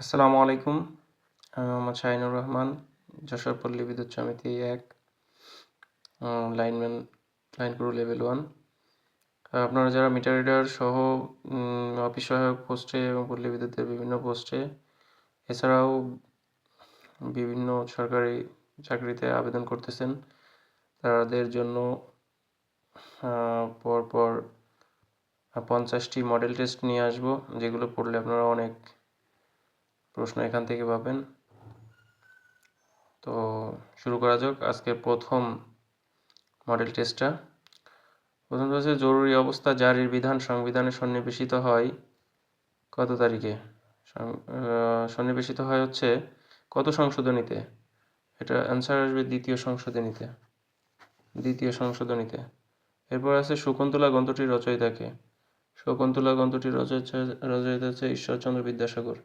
আসসালামু আলাইকুম। আমি মোহাম্মদ শাহিনুর রহমান যশোর পল্লী বিদ্যুৎ সমিতি এক lineman, line crew level one. আপনারা যারা মিটার রিডার সহ অফিস সহায়ক পোস্টে এবং পল্লী বিদ্যুতের বিভিন্ন পোস্টে, এছাড়াও বিভিন্ন সরকারি চাকরিতে আবেদন করতেছেন, তাদের জন্য পরপর পঞ্চাশটি মডেল টেস্ট নিয়ে আসব, যেগুলো পড়লে আপনারা অনেক প্রশ্ন এখান থেকে পাবেন। তো শুরু করা যাক। আজকে প্রথম মডেল টেস্টটা প্রথমটা হচ্ছে জরুরি অবস্থা জারির বিধান সংবিধানে সন্নিবেশিত হয় কত তারিখে? সন্নিবেশিত হয় হচ্ছে কত সংশোধনীতে? এটা অ্যান্সার আসবে দ্বিতীয় সংশোধনীতে। দ্বিতীয় সংশোধনীতে। এরপর আছে শকুন্তলা গ্রন্থটির রচয়িতাকে। শকুন্তলা গ্রন্থটির রচয়িতা রচয়িতা হচ্ছে ঈশ্বরচন্দ্র বিদ্যাসাগর।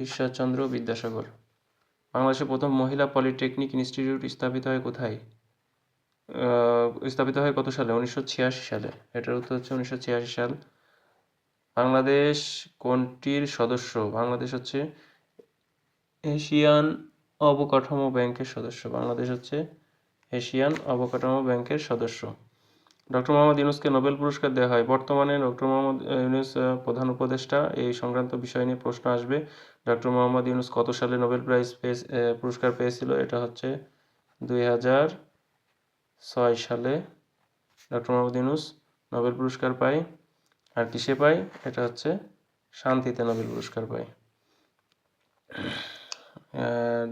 ঈশ্বরচন্দ্র বিদ্যাসাগর। বাংলাদেশের প্রথম মহিলা পলিটেকনিক ইনস্টিটিউট স্থাপিত হয় কোথায়? স্থাপিত হয় কত সালে? উনিশশো ছিয়াশি সালে। এটার উত্তর হচ্ছে উনিশশো ছিয়াশি সাল। বাংলাদেশ কোনটির সদস্য? বাংলাদেশ হচ্ছে এশিয়ান অবকাঠামো ব্যাংকের সদস্য। বাংলাদেশ হচ্ছে এশিয়ান অবকাঠামো ব্যাংকের সদস্য। ডক্টর মোহাম্মদ ইউনুসকে নোবেল পুরস্কার দেওয়া হয়। বর্তমানে ডক্টর মোহাম্মদ ইউনুস প্রধান উপদেষ্টা। এই সংক্রান্ত বিষয় নিয়ে প্রশ্ন আসবে, ডক্টর মোহাম্মদ ইউনুস কত সালে নোবেল প্রাইজ পুরস্কার পেয়েছিল? এটা হচ্ছে দুই হাজার ছয় সালে ডক্টর মোহাম্মদ ইউনুস নোবেল পুরস্কার পায়। আর কিসে পায়? এটা হচ্ছে শান্তিতে নোবেল পুরস্কার পায়।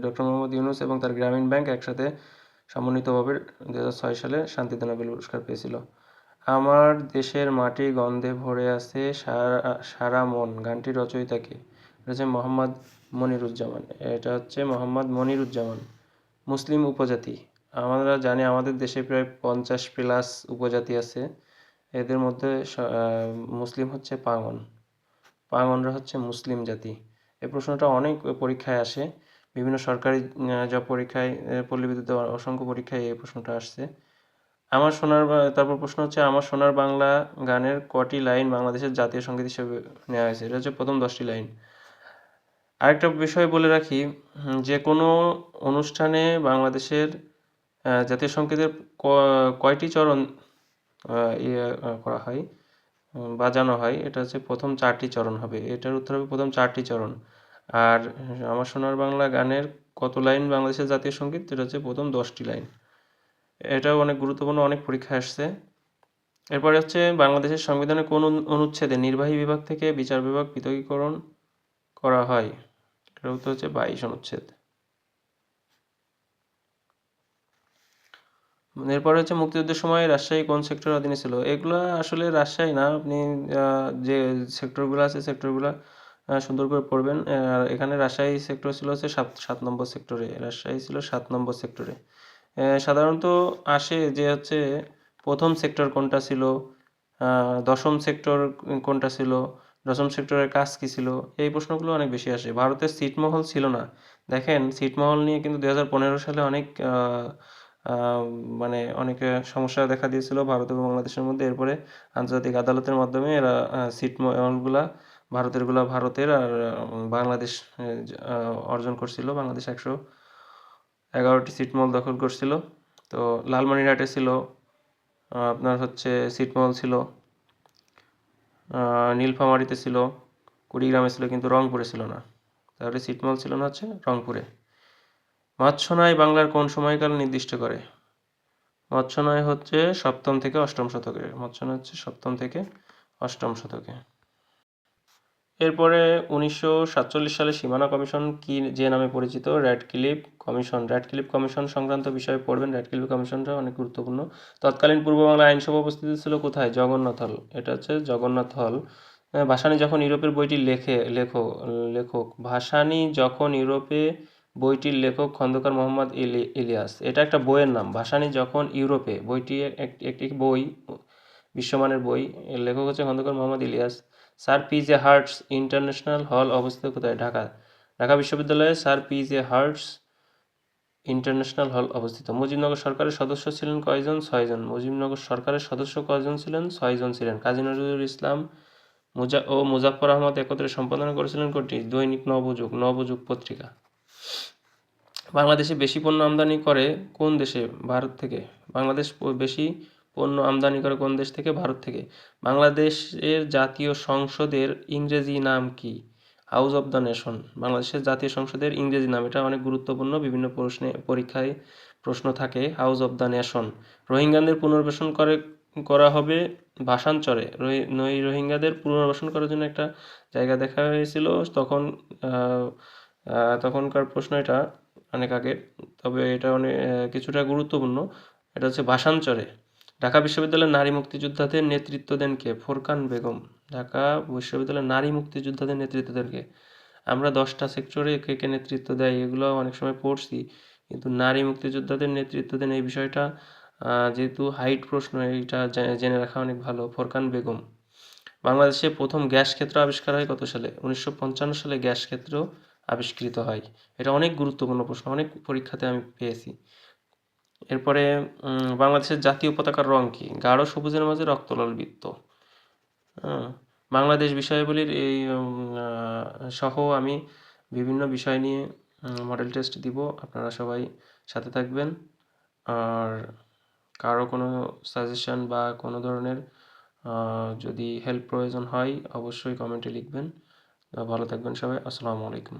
ডক্টর মোহাম্মদ ইউনুস এবং তার গ্রামীণ ব্যাংক একসাথে সমন্বিতভাবে দু হাজার ছয় সালে শান্তিতে নোবেল পুরস্কার পেয়েছিল। আমার দেশের মাটি গন্ধে ভরে আছে সারা সারা মন। গানটির রচয়িতাকে এটা হচ্ছে মোহাম্মদ মনিরুজ্জামান। এটা হচ্ছে মোহাম্মদ মনিরুজ্জামান, মুসলিম উপজাতি। আমরা জানি আমাদের দেশে প্রায় পঞ্চাশ প্লাস উপজাতি আছে। এদের মধ্যে মুসলিম হচ্ছে পাঙ্গন পাঙ্গনরা হচ্ছে মুসলিম জাতি। এই প্রশ্নটা অনেক পরীক্ষায় আসে। বিভিন্ন সরকারি জব পরীক্ষায় পল্লী বিদ্যুতের অসংখ্য পরীক্ষায় এই প্রশ্নটা আসছে। আমার সোনার তারপর প্রশ্ন হচ্ছে, আমার সোনার বাংলা গানের কটি লাইন বাংলাদেশের জাতীয় সংগীত হিসেবে নেওয়া হয়েছে? এটা হচ্ছে প্রথম দশটি লাইন। আরেকটা বিষয় বলে রাখি যে কোনো অনুষ্ঠানে বাংলাদেশের জাতীয় সঙ্গীতের কয়টি চরণ ইয়ে করা হয় বাজানো হয়, এটা হচ্ছে প্রথম চারটি চরণ হবে। এটার উত্তর হবে প্রথম চারটি চরণ। আর আমার সোনার বাংলা গানের কত লাইন বাংলাদেশের জাতীয় সংগীত? এটা হচ্ছে প্রথম দশটি লাইন। এটাও অনেক গুরুত্বপূর্ণ, অনেক পরীক্ষা আসছে। এরপরে হচ্ছে বাংলাদেশের সংবিধানের কোন অনু- অনুচ্ছেদে নির্বাহী বিভাগ থেকে বিচার বিভাগ পৃথকীকরণ করা হয়? এটার উত্তর হচ্ছে বাইশ অনুচ্ছেদ। এরপরে হচ্ছে মুক্তিযুদ্ধের সময় রাজশাহী কোন সেক্টর অধীনে ছিল? এগুলো আসলে রাজশাহী না, আপনি যে সেক্টরগুলো আছে, সেক্টরগুলো সুন্দর করে পড়বেন। আর এখানে রাজশাহী সেক্টর ছিল হচ্ছে সাত সাত নম্বর সেক্টরে রাজশাহী ছিল সাত নম্বর সেক্টরে সাধারণত আসে যে হচ্ছে প্রথম সেক্টর কোনটা ছিল দশম সেক্টর কোনটা ছিল দশম সেক্টরের কাজ কী ছিল এই প্রশ্নগুলো অনেক বেশি আসে। ভারতের ছিটমহল ছিল না। দেখেন ছিটমহল নিয়ে কিন্তু দু হাজার পনেরো সালে অনেক মানে অনেক সমস্যা দেখা দিয়েছিল ভারত এবং বাংলাদেশের মধ্যে। এরপরে আন্তর্জাতিক আদালতের মাধ্যমে এরা আহ, ছিটমহলগুলা ভারতেরগুলা ভারতের আর বাংলাদেশ অর্জন করছিল। বাংলাদেশ একশো এগারোটি ছিটমহল দখল করছিল। তো লালমনিরহাটে ছিল আপনার হচ্ছে ছিটমহল ছিল নীলফামারীতে ছিল, কুড়িগ্রামে ছিল, কিন্তু রংপুরে ছিল না। তাহলে ছিটমহল ছিল না হচ্ছে রংপুরে। মৎস্যনয় বাংলার কোন সময়কাল নির্দিষ্ট করে? মৎস্যনয় হচ্ছে সপ্তম থেকে অষ্টম শতকে। মৎস্যনয় হচ্ছে সপ্তম থেকে অষ্টম শতকে। এরপরে উনিশশো সাতচল্লিশ সালে সীমানা কমিশন কি যে নামে পরিচিত? Radcliffe commission. র্যাড ক্লিপ কমিশন সংক্রান্ত বিষয়ে পড়বেন। র্যাড ক্লিপ কমিশনটা অনেক গুরুত্বপূর্ণ। তৎকালীন পূর্ব বাংলা আইনসভা উপস্থিত ছিল কোথায়? জগন্নাথ হল। এটা হচ্ছে জগন্নাথ হল। ভাসানী যখন ইউরোপের বইটি লেখে লেখক লেখক। ভাসানী যখন ইউরোপে বইটির লেখক খন্দকার মোহাম্মদ ইলি- ইলিয়াস। এটা একটা বইয়ের নাম। ভাসানী যখন ইউরোপে বইটি এক- একটি বই বিশ্বমানের বই। এর লেখক হচ্ছে Khondokar Mohammad Ilias. Sir P J Hartog international hall অবস্থিত কোথায়? ঢাকা। ঢাকা বিশ্ববিদ্যালয়ে sir P J Hartog international hall অবস্থিত। মুজিবনগর সরকারের সদস্য ছিলেন কয়জন? ছয়জন। মুজিবনগর সরকারের সদস্য কয়জন ছিলেন? ছয়জন ছিলেন। কাজী নজরুল ইসলাম, মুজা ও মুজাফফর আহমদ একত্রে সম্পাদনা করেছিলেন কোনটি? দৈনিক নবযুগ নবযুগ পত্রিকা। বাংলাদেশে বেশি পণ্য আমদানি করে কোন দেশে? ভারত থেকে। বাংলাদেশ বেশি পণ্য আমদানি করে কোন দেশ থেকে? ভারত থেকে। বাংলাদেশের জাতীয় সংসদের ইংরেজি নাম কি? হাউস অফ দ্য নেশন বাংলাদেশের জাতীয় সংসদের ইংরেজি নাম। এটা অনেক গুরুত্বপূর্ণ। বিভিন্ন প্রশ্নে, পরীক্ষায় প্রশ্ন থাকে। হাউস অফ দ্য নেশন রোহিঙ্গাদের পুনর্বাসন করে, করা হবে রোহি- নই রোহিঙ্গাদের পুনর্বাসন করার জন্য একটা জায়গা দেখা হয়েছিল। তখন তখনকার প্রশ্ন এটা অনেক আগে। তবে এটা অনেক, কিছুটা গুরুত্বপূর্ণ। এটা হচ্ছে ভাষাঞ্চরে ঢাকা বিশ্ববিদ্যালয়ের নারী মুক্তিযোদ্ধাদের নেতৃত্ব দেন কে? ফোরকান বেগম। ঢাকা বিশ্ববিদ্যালয়ের নারী মুক্তিযোদ্ধাদের নেতৃত্ব দেন কে? আমরা দশটা সেক্টরে কে কে নেতৃত্ব দেয় এগুলো অনেক সময় পড়ছি। কিন্তু নারী মুক্তিযোদ্ধাদের নেতৃত্ব দেন এই বিষয়টা যেহেতু হাইট প্রশ্ন, এইটা জেনে রাখা অনেক ভালো। ফোরকান বেগম। বাংলাদেশে প্রথম গ্যাস ক্ষেত্র আবিষ্কার হয় কত সালে? উনিশশো পঞ্চান্ন সালে গ্যাস ক্ষেত্র আবিষ্কৃত হয়। এটা অনেক গুরুত্বপূর্ণ প্রশ্ন, অনেক পরীক্ষাতে আমি পেয়েছি। এরপরে বাংলাদেশের জাতীয় পতাকার রং কি? গাঢ় সবুজের মাঝে রক্তলাল বৃত্ত। হ্যাঁ, বাংলাদেশ বিষয়াবলীর এই সহ আমি বিভিন্ন বিষয় নিয়ে মডেল টেস্ট দিব। আপনারা সবাই সাথে থাকবেন। আর কারও কোনো সাজেশন বা কোনো ধরনের যদি হেল্প প্রয়োজন হয় অবশ্যই কমেন্টে লিখবেন। ভালো থাকবেন সবাই। আসসালামু আলাইকুম।